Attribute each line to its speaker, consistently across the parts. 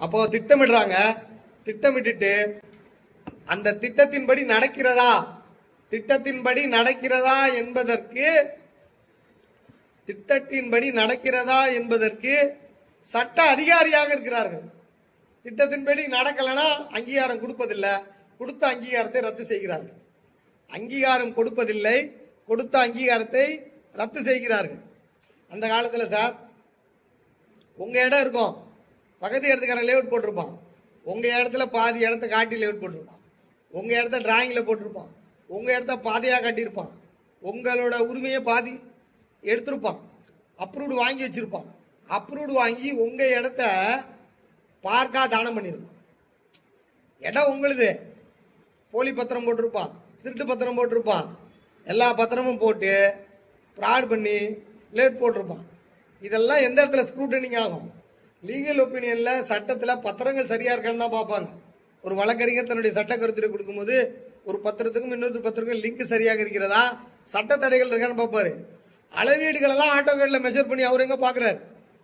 Speaker 1: அப்போ திட்டமிடுறாங்க. திட்டமிட்டுட்டு அந்த திட்டத்தின்படி நடக்கிறதா? திட்டத்தின்படி நடக்கிறதா என்பதற்கு திட்டத்தின்படி நடக்கிறதா என்பதற்கு சட்ட அதிகாரியாக இருக்கிறார்கள். திட்டத்தின்படி நடக்கலைன்னா அங்கீகாரம் கொடுப்பதில்லை. கொடுத்த அங்கீகாரத்தை ரத்து செய்கிறார்கள். அங்கீகாரம் கொடுப்பதில்லை. கொடுத்த அங்கீகாரத்தை ரத்து செய்கிறார்கள். அந்த காலத்தில் சார் உங்கள் இடம் இருக்கும். பக்கத்து இடத்துக்காரன் லேவுட் போட்டிருப்பான். உங்கள் இடத்துல பாதி இடத்த காட்டி லேவுட் போட்டிருப்பான். உங்கள் இடத்த டிராயிங்கில் போட்டிருப்பான். உங்கள் இடத்த பாதையாக கட்டியிருப்பான். உங்களோட உரிமையை பாதி எடுத்திருப்பான். அப்ரூவ்டு வாங்கி வச்சுருப்பான். அப்ரூவ்டு வாங்கி உங்கள் இடத்த பார்க்காக தானம் பண்ணியிருப்பான். இடம் உங்களுது. போலி பத்திரம் போட்டிருப்பான். திருட்டு பத்திரம் போட்டிருப்பான். எல்லா பத்திரமும் போட்டு ஃப்ராட் பண்ணி லேட் போட்டிருப்பான். இதெல்லாம் எந்த இடத்துல ஸ்க்ரூட்டனிங் ஆகும்? லீகல் ஒப்பீனியனில் சட்டத்தில் பத்திரங்கள் சரியாக இருக்கான்னு தான் பார்ப்பாங்க. ஒரு வழக்கறிஞர் தன்னுடைய சட்ட கருத்துரை கொடுக்கும்போது ஒரு பத்திரத்துக்கும் இன்னொரு பத்திரத்துக்கும் லிங்க் சரியாக இருக்கிறதா? சட்ட தடைகள் இருக்கான்னு பார்ப்பாரு. அளவீடுகளெல்லாம் ஆட்டோகேட்டில் மெஷர் பண்ணி அவர் எங்கே பார்க்குறாரு?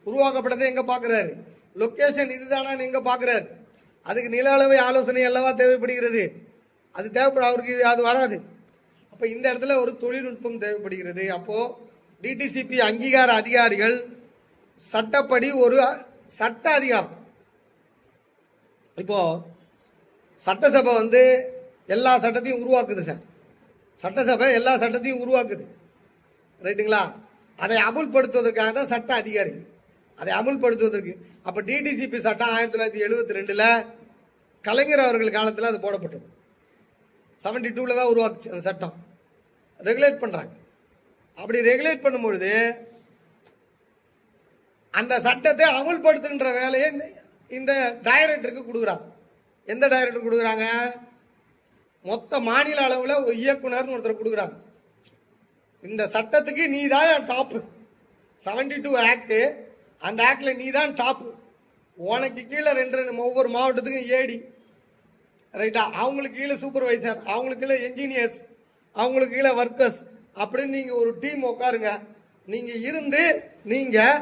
Speaker 1: உருவாக்கப்பட்டதை எங்கே பார்க்குறாரு? லொக்கேஷன் இதுதானான்னு எங்கே பார்க்குறாரு? அதுக்கு நில அளவை ஆலோசனை அல்லவா தேவைப்படுகிறது? அது தேவைப்படும். அவருக்கு இது அது வராது. அப்போ இந்த இடத்துல ஒரு தொழில்நுட்பம் தேவைப்படுகிறது. அப்போது டிடிசிபி அங்கீகார அதிகாரிகள் சட்டப்படி ஒரு சட்ட அதிகாரம் இப்போ சட்டசபை வந்து எல்லா சட்டத்தையும் உருவாக்குது சார். சட்டசபை எல்லா சட்டத்தையும் உருவாக்குது. ரைட்டுங்களா? அதை அமுல்படுத்துவதற்காக தான் சட்ட அதிகாரி. அதை அமுல்படுத்துவதற்கு அப்போ டிடிசிபி சட்டம் ஆயிரத்தி தொள்ளாயிரத்தி எழுபத்தி ரெண்டில் கலைஞர் அவர்கள் காலத்தில் அது போடப்பட்டது. செவன்டி டூவில் தான் உருவாக்குச்சு அந்த சட்டம். ரெகுலேட் பண்ணுறாங்க அப்படி ரெகுலேட் பண்ணும்பொழுது அந்த சட்டத்தை அமுல்படுத்துகின்ற வேலையை இந்த இந்த டைரக்டருக்கு கொடுக்குறாங்க எந்த டைரக்டர் கொடுக்குறாங்க? மொத்த மாநில அளவில் இயக்குனர்னு ஒருத்தர் கொடுக்குறாங்க இந்த சட்டத்துக்கு நீ தான் டாப்பு செவன்டி டூ ஆக்டு அந்த ஆக்டில் நீ தான் டாப்பு உனக்கு கீழே ரெண்டு ரெண்டு ஒவ்வொரு மாவட்டத்துக்கும் ஏடி ரைட்டா அவங்களுக்கு கீழே சூப்பர்வைசர் அவங்களுக்கு கீழே என்ஜினியர்ஸ் அவங்களுக்கு கீழே ஒர்க்கர்ஸ் அப்படின்னு நீங்கள் ஒரு டீம் உட்காருங்க நீங்கள் இருந்து நீங்கள்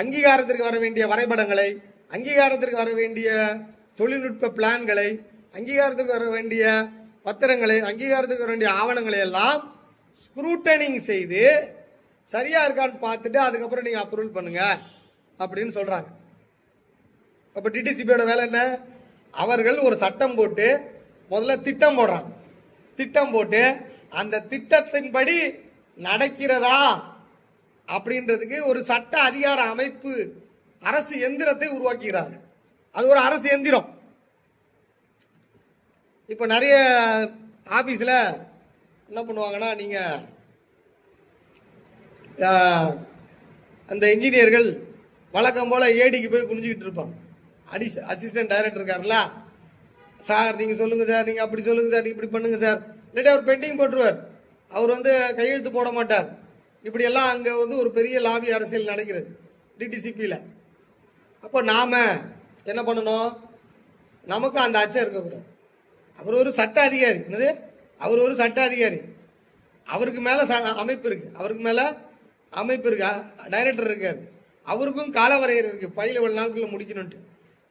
Speaker 1: அங்கீகாரத்திற்கு வர வேண்டிய வரைபடங்களை அங்கீகாரத்திற்கு வர வேண்டிய தொழில்நுட்ப பிளான்களை அங்கீகாரத்துக்கு வர வேண்டிய பத்திரங்களை அங்கீகாரத்துக்கு வர வேண்டிய ஆவணங்களை எல்லாம் ஸ்க்ரூட்டனிங் செய்து சரியா இருக்கான்னு பார்த்துட்டு அதுக்கப்புறம் நீங்கள் அப்ரூவல் பண்ணுங்க அப்படின்னு சொல்றாங்க. அப்போ டிடிசிபியோட வேலை என்ன? அவர்கள் ஒரு சட்டம் போட்டு முதல்ல திட்டம் போடுறாங்க. திட்டம் போட்டு அந்த திட்டத்தின்படி நடக்கிறதா? அப்படின்றதுக்கு ஒரு சட்ட அதிகார அமைப்பு அரசு எந்திரத்தை உருவாக்குகிறார்கள் அது ஒரு அரசு எந்திரம். இப்போ நிறைய ஆஃபீஸில் என்ன பண்ணுவாங்கன்னா நீங்கள் அந்த இன்ஜினியர்கள் வழக்கம் போல் ஏடிக்கு போய் குனிஞ்சிக்கிட்டு இருப்பாங்க. அடிஸ் அசிஸ்டன்ட் டைரக்டர் இருக்கார்ல சார் நீங்கள் சொல்லுங்கள் சார் நீங்கள் அப்படி சொல்லுங்கள் சார் இப்படி பண்ணுங்கள் சார். இல்லாட்டி அவர் பெண்டிங் போட்டுருவார். அவர் வந்து கையெழுத்து போட மாட்டார். இப்படியெல்லாம் அங்கே வந்து ஒரு பெரிய லாபி அரசியல் நடக்கிறது டிடிசிபியில் அப்போ நாம் என்ன பண்ணணும்? நமக்கும் அந்த அச்சம் இருக்கக்கூடாது. அவர் ஒரு சட்ட அதிகாரி. என்னது? அவர் ஒரு சட்ட அதிகாரி. அவருக்கு மேலே ச அமைப்பு இருக்குது அவருக்கு மேலே அமைப்பு இருக்கா. டைரக்டர் இருக்கார். அவருக்கும் காலவரையறை இருக்குது பையில இவ்வளோ நாட்களில் முடிக்கணும்ட்டு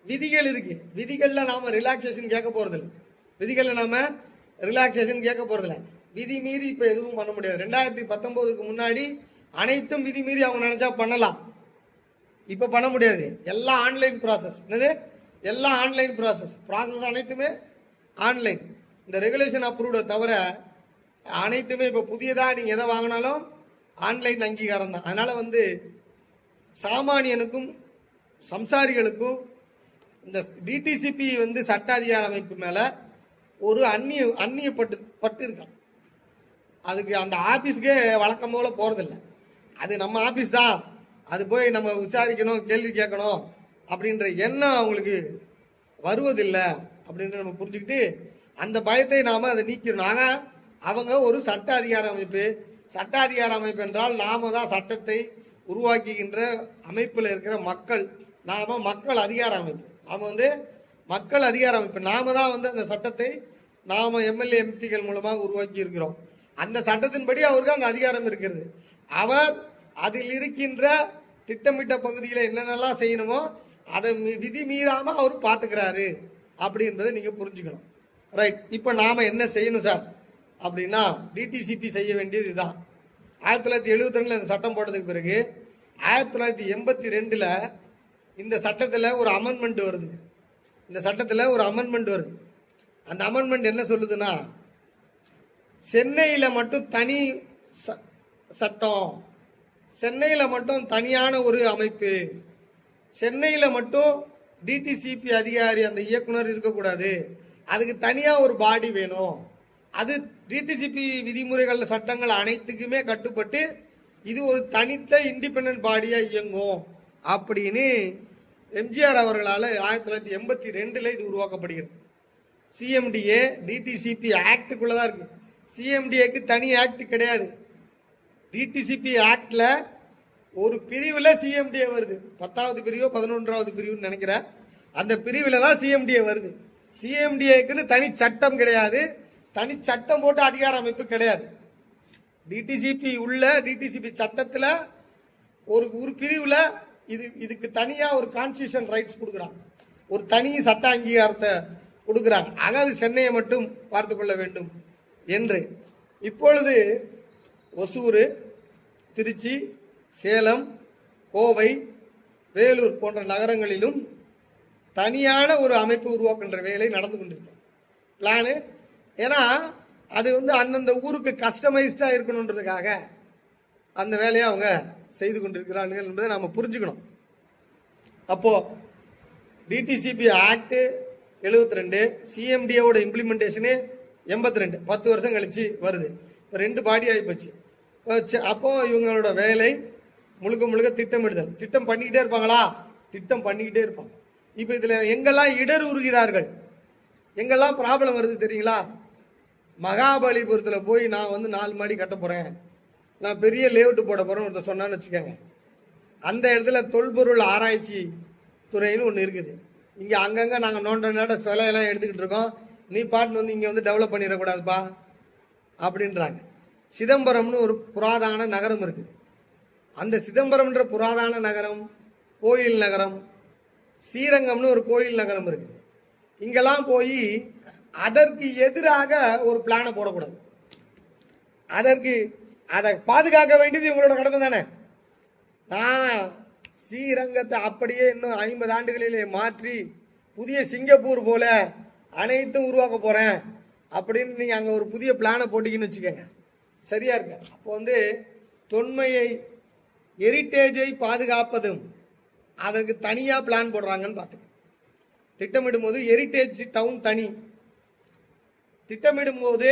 Speaker 1: விதிகள் இருக்குது விதிகளில் நாம ரிலாக்ஸேஷன் கேட்க போகிறதில்ல விதிகளில் நாம ரிலாக்ஸேஷன் கேட்க போகிறதில்ல விதி மீறி இப்போ எதுவும் பண்ண முடியாது. ரெண்டாயிரத்தி பத்தொம்போதுக்கு முன்னாடி அனைத்தும் விதி மீறி அவங்க நினச்சா பண்ணலாம். இப்போ பண்ண முடியாது. எல்லாம் ஆன்லைன் ப்ராசஸ் என்னது? எல்லாம் ஆன்லைன் ப்ராசஸ் ப்ராசஸ் அனைத்துமே ஆன்லைன் இந்த ரெகுலேஷன் அப்ரூவ்டை தவிர அனைத்துமே இப்போ புதியதாக நீங்கள் எதை வாங்கினாலும் ஆன்லைன் அங்கீகாரம் தான். அதனால் வந்து சாமானியனுக்கும் சம்சாரிகளுக்கும் இந்த டிடிசிபி வந்து சட்ட அதிகார அமைப்பு மேலே ஒரு அந்நிய அந்நியப்பட்டு பட்டு இருக்கான் அதுக்கு அந்த ஆஃபீஸ்க்கே வழக்கம் போல போகிறதில்ல அது நம்ம ஆஃபீஸ் தான். அது போய் நம்ம விசாரிக்கணும் கேள்வி கேட்கணும் அப்படின்ற எண்ணம் அவங்களுக்கு வருவதில்லை அப்படின்ற நம்ம புரிஞ்சுக்கிட்டு அந்த பயத்தை நாம் அதை நீக்கிறோம் ஆனால் அவங்க ஒரு சட்ட அதிகார அமைப்பு. சட்ட அதிகார அமைப்பு என்றால் நாம தான் சட்டத்தை உருவாக்குகின்ற அமைப்பில் இருக்கிற மக்கள். நாம மக்கள் அதிகார அமைப்பு. நாம வந்து மக்கள் அதிகார அமைப்பு. நாம தான் வந்து அந்த சட்டத்தை நாம எம்எல்ஏ எம்பிகள் மூலமாக உருவாக்கி இருக்கிறோம் அந்த சட்டத்தின்படி அவருக்கு அந்த அதிகாரம் இருக்கிறது. அவர் அதில் இருக்கின்ற திட்டமிட்ட பகுதியில் என்னென்னலாம் செய்யணுமோ அதை விதி மீறாமல் அவர் பார்த்துக்கிறாரு அப்படின்றத நீங்கள் புரிஞ்சுக்கணும். ரைட் இப்போ நாம் என்ன செய்யணும் சார்? அப்படின்னா டிடிசிபி செய்ய வேண்டியது இதுதான் ஆயிரத்தி தொள்ளாயிரத்தி எழுபத்தி ரெண்டில் இந்த சட்டம் போட்டதுக்கு பிறகு ஆயிரத்தி தொள்ளாயிரத்தி எண்பத்தி ரெண்டில் இந்த சட்டத்தில் ஒரு அமெண்ட்மெண்ட் வருது. இந்த சட்டத்தில் ஒரு அமெண்ட்மெண்ட் வருது. அந்த அமெண்ட்மெண்ட் என்ன சொல்லுதுன்னா சென்னையில் மட்டும் தனி ச- சட்டம். சென்னையில் மட்டும் தனியான ஒரு அமைப்பு. சென்னையில் மட்டும் டிடிசிபி அதிகாரி அந்த இயக்குனர் இருக்கக்கூடாது. அதுக்கு தனியாக ஒரு பாடி வேணும். அது டிடிசிபி விதிமுறைகள் சட்டங்கள் அனைத்துக்குமே கட்டுப்பட்டு இது ஒரு தனித்த இண்டிபெண்ட் பாடியாக இயங்கும் அப்படின்னு எம்ஜிஆர் அவர்களால் ஆயிரத்தி தொள்ளாயிரத்தி எண்பத்தி ரெண்டில் இது உருவாக்கப்படுகிறது. சிஎம்டிஏ டிடிசிபி ஆக்டுக்குள்ளே தான் இருக்குது சிஎம்டிஏக்கு தனி ஆக்ட் கிடையாது. டிடிசிபி ஆக்டில் ஒரு பிரிவில் சிஎம்டிஏ வருது. பத்தாவது பிரிவோ பதினொன்றாவது பிரிவுன்னு நினைக்கிறேன். அந்த பிரிவில் தான் சிஎம்டிஏ வருது. சிஎம்டிஏக்குன்னு தனி சட்டம் கிடையாது. தனி சட்டம் போட்டு அதிகார அமைப்பு கிடையாது. டிடிசிபி உள்ள டிடிசிபி சட்டத்தில் ஒரு ஒரு பிரிவில் இது இதுக்கு தனியாக ஒரு கான்ஸ்டியூஷன் ரைட்ஸ் கொடுக்குறாங்க. ஒரு தனி சட்ட அங்கீகாரத்தை கொடுக்குறாங்க. ஆக அது சென்னையை மட்டும் பார்த்து கொள்ள வேண்டும். என்று. இப்பொழுது ஒசூர் திருச்சி சேலம் கோவை வேலூர் போன்ற நகரங்களிலும் தனியான ஒரு அமைப்பு உருவாக்குன்ற வேலை நடந்து கொண்டிருக்கு பிளானு ஏன்னா அது வந்து அந்தந்த ஊருக்கு கஸ்டமைஸ்டாக இருக்கணுன்றதுக்காக அந்த வேலையை அவங்க செய்து கொண்டிருக்கிறார்கள் என்பதை நாம் புரிஞ்சுக்கணும். அப்போது டிடிசிபி ஆக்டு எழுபத்தி ரெண்டு சிஎம்டிஏவோட இம்ப்ளிமெண்டேஷனு எண்பத்தி ரெண்டு பத்து வருஷம் கழிச்சு வருது. இப்போ ரெண்டு பாடி ஆகிப்போச்சு இப்போ அப்போ இவங்களோட வேலை முழுக்க முழுக்க திட்டமிடுதல். திட்டம் பண்ணிக்கிட்டே இருப்பாங்களா? திட்டம் பண்ணிக்கிட்டே இருப்பாங்க. இப்போ இதில் எங்கெல்லாம் இடர் உருகிறார்கள்? எங்கெல்லாம் ப்ராப்ளம் வருது தெரியுங்களா? மகாபலிபுரத்தில் போய் நான் வந்து நாலு மாடி கட்ட போகிறேன் நான் பெரிய லேவுட்டு போட போகிறேன்னு ஒருத்தர் சொன்னான்னு வச்சுக்கோங்க. அந்த இடத்துல தொல்பொருள் ஆராய்ச்சி துறைன்னு ஒன்று இருக்குது. இங்கே அங்கங்கே நாங்கள் நோண்ட நோண்ட சிலையெல்லாம் எடுத்துக்கிட்டு இருக்கோம். நீ பாட்டுன்னு வந்து இங்கே வந்து டெவலப் பண்ணிடக்கூடாதுப்பா அப்படின்றாங்க. சிதம்பரம்னு ஒரு புராதான நகரம் இருக்குது. அந்த சிதம்பரம்ன்ற புராதான நகரம் கோயில் நகரம் ஸ்ரீரங்கம்னு ஒரு கோயில் நகரம் இருக்குது. இங்கெல்லாம் போய் அதற்கு எதிராக ஒரு பிளானை போடக்கூடாது. அதற்கு அதை பாதுகாக்க வேண்டியது இவங்களோட கடமை தானே. நான் ஸ்ரீரங்கத்தை அப்படியே இன்னும் ஐம்பது ஆண்டுகளிலே மாற்றி புதிய சிங்கப்பூர் போல அனைத்தும் உருவாக்க போகிறேன் அப்படின்னு நீங்கள் அங்கே ஒரு புதிய பிளானை போட்டிங்கன்னு வச்சுக்கோங்க. சரியா இருக்கு அப்போ வந்து தொன்மையை ஹெரிட்டேஜை பாதுகாப்பதும் அதற்கு தனியாக பிளான் போடுறாங்கன்னு பார்த்துக்கோங்க. திட்டமிடும் போது ஹெரிட்டேஜ் டவுன் தனி. திட்டமிடும் போது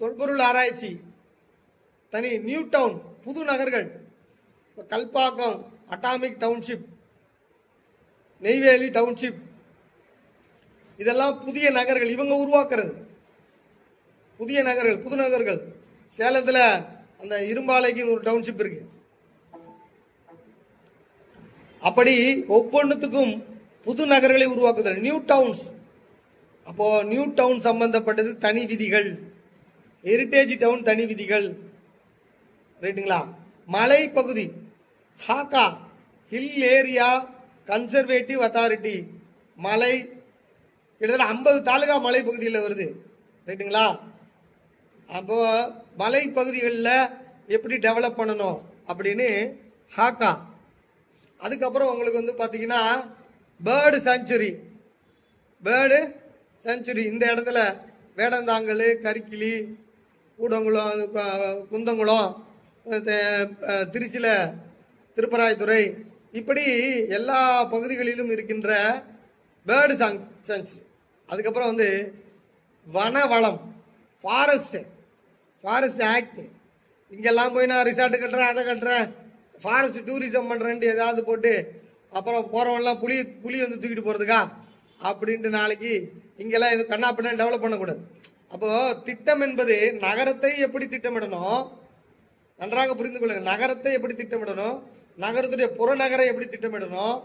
Speaker 1: தொல்பொருள் ஆராய்ச்சி தனி. நியூ டவுன் புது நகர்கள். Kalpakkam atomic township Neyveli township இதெல்லாம் புதிய நகர்கள் இவங்க உருவாக்குறது. புதிய நகர்கள் புது நகர்கள். சேலத்தில் அந்த இரும்பாலைக்குன்னு ஒரு டவுன்ஷிப் இருக்கு. அப்படி ஒவ்வொன்றுத்துக்கும் புது நகர்களை உருவாக்குதல். நியூ டவுன்ஸ் அப்போ நியூ டவுன் சம்பந்தப்பட்டது தனி விதிகள். ஹெரிட்டேஜ் டவுன் தனி விதிகள். ரைட்டுங்களா மலை பகுதி HACA hill area conservative authority மலை கிட்டத்தட்ட ஐம்பது தாலுகா மலை பகுதியில் வருது. ரைட்டுங்களா அப்போ மலை பகுதிகளில் எப்படி டெவலப் பண்ணணும் அப்படின்னு ஹாக்கா. அதுக்கப்புறம் உங்களுக்கு வந்து பார்த்தீங்கன்னா பேர்டு சாங்சுரி பேர்டு செஞ்சுரி இந்த இடத்துல வேடந்தாங்கல் கரிக்கிளி கூடங்குளம் குந்தங்குளம் திருச்சியில் திருப்பராயத்துறை. இப்படி எல்லா பகுதிகளிலும் இருக்கின்ற பேர்டு சாங் செஞ்சுரி அதுக்கப்புறம் வந்து வனவளம் ஃபாரஸ்ட்டு ஃபாரஸ்ட் ஆக்ட் இங்கெல்லாம் போய் நான் ரிசார்ட்டு கட்டுறேன் அதை கட்டுறேன். ஃபாரஸ்ட் டூரிசம் பண்ணுறேன்ட்டு ஏதாவது போட்டு அப்புறம் போகிறவன்லாம் புலி புலி வந்து தூக்கிட்டு போகிறதுக்கா அப்படின்ட்டு நாளைக்கு இங்கெல்லாம் எதுவும் கண்ணா பண்ண டெவலப் பண்ணக்கூடாது. அப்போது திட்டம் என்பது நகரத்தை எப்படி திட்டமிடணும்? நன்றாக புரிந்து கொள்ளுங்கள். நகரத்தை எப்படி திட்டமிடணும்? நகரத்துடைய புறநகரை எப்படி திட்டமிடணும்?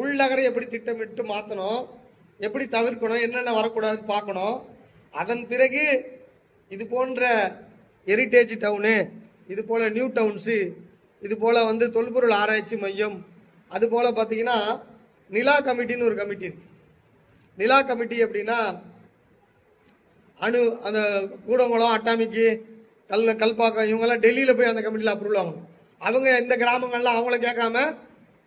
Speaker 1: உள்நகரை எப்படி திட்டமிட்டு மாற்றணும் எப்படி தவிர்க்கணும் என்னென்ன வரக்கூடாதுன்னு பார்க்கணும். அதன் பிறகு இது போன்ற ஹெரிட்டேஜ் டவுனு இது போல் நியூ டவுன்ஸு இது போல் வந்து தொல்பொருள் ஆராய்ச்சி மையம் அது போல் பார்த்தீங்கன்னா நிலா கமிட்டின்னு ஒரு கமிட்டி இருக்கு. நிலா கமிட்டி அப்படின்னா அணு அந்த கூடங்குளம் அட்டாமிக்கு கல் கல்பாக்கம் இவங்கெல்லாம் டெல்லியில் போய் அந்த கமிட்டியில் அப்ரூவல் ஆகணும். அவங்க இந்த கிராமங்கள்லாம் அவங்கள கேட்காம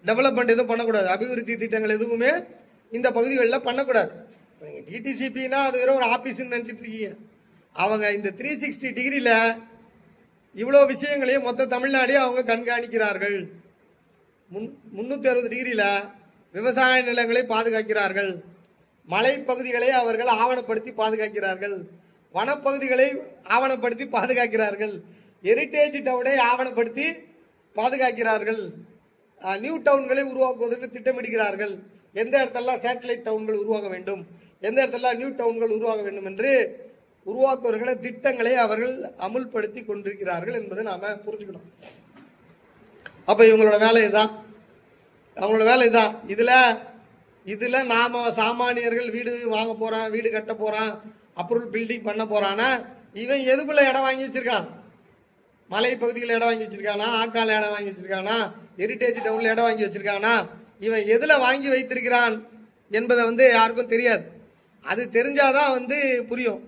Speaker 1: டெவலப்மெண்ட் எதுவும் பண்ணக்கூடாது. அபிவிருத்தி திட்டங்கள் எதுவுமே இந்த பகுதிகளில் பண்ணக்கூடாது. நீங்கள் டிடிசிபின்னா அது வெறும் ஒரு ஆஃபீஸ்ன்னு நினச்சிட்டு இருக்கீங்க. அவங்க இந்த த்ரீ சிக்ஸ்டி டிகிரியில் இவ்வளோ விஷயங்களையும் மொத்த தமிழ்நாடையும் அவங்க கண்காணிக்கிறார்கள். முன் முந்நூற்றி அறுபது டிகிரியில் விவசாய நிலங்களை பாதுகாக்கிறார்கள். மலைப்பகுதிகளை அவர்கள் ஆவணப்படுத்தி பாதுகாக்கிறார்கள். வனப்பகுதிகளை ஆவணப்படுத்தி பாதுகாக்கிறார்கள். ஹெரிட்டேஜ் டவுனை ஆவணப்படுத்தி பாதுகாக்கிறார்கள். நியூ டவுன்களை உருவாக்குவதற்கு திட்டமிடுகிறார்கள். எந்த இடத்தெல்லாம் சேட்டலைட் டவுன்கள் உருவாக வேண்டும்? எந்த இடத்துல நியூ டவுன்கள் உருவாக வேண்டும் என்று உருவாக்குவர்களை திட்டங்களை அவர்கள் அமுல்படுத்தி கொண்டிருக்கிறார்கள் என்பதை நாம் புரிஞ்சுக்கணும். அப்போ இவங்களோட வேலை இதுதான் அவங்களோட வேலை இதுதான் இதில் இதில் நாம சாமானியர்கள் வீடு வாங்க போகிறான் வீடு கட்ட போகிறான் அப்ரூவல் பில்டிங் பண்ண போகிறான்னா இவன் எதுக்குள்ளே இடம் வாங்கி வச்சுருக்கான்? மலை இடம் வாங்கி வச்சுருக்கானா? ஆக்கால இடம் வாங்கி வச்சுருக்கானா? ஹெரிட்டேஜ் டவுனில் இடம் வாங்கி வச்சுருக்கானா? இவன் எதில் வாங்கி வைத்திருக்கிறான் என்பதை வந்து யாருக்கும் தெரியாது. அது தெரிஞ்சாதான் வந்து புரியும்.